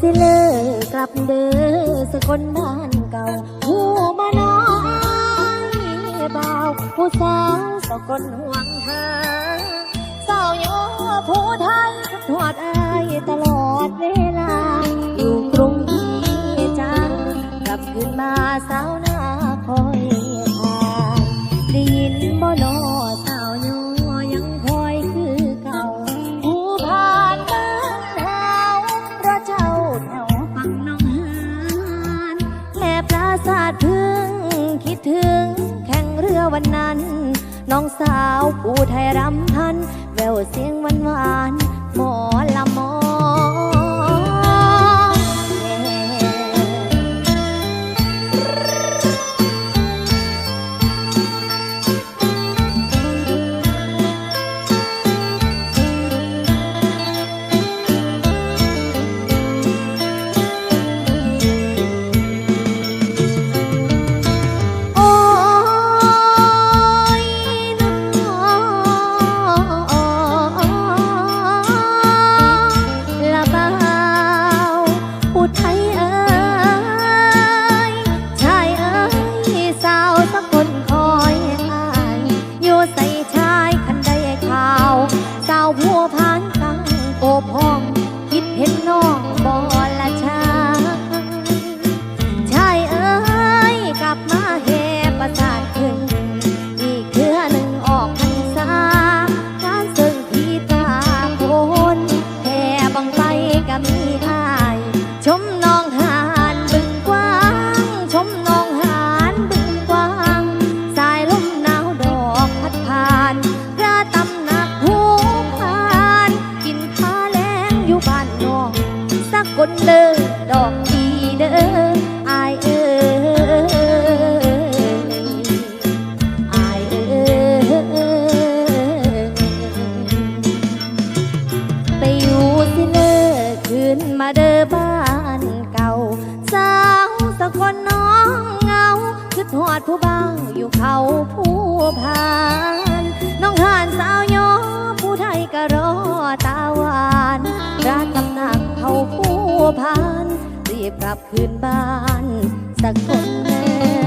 สิเลิกกลับเด้อสกนบ้านเก่าผู้มานน้อยบาผู้สาวสกนหวังหาสาวโยผู้ไทยทอดอายตลอด วันนั้น น้องสาวผู้ไทยรำพัน แววเสียงหวานหวานหมอลำ 就。 ดผู้บ้างอยู่เขาผู้พาน น้องหานสาวยอผู้ไทยกระรอตาหวานรานตำหนักเขาผู้พาน รีบกลับคืนบ้านสักคนแน่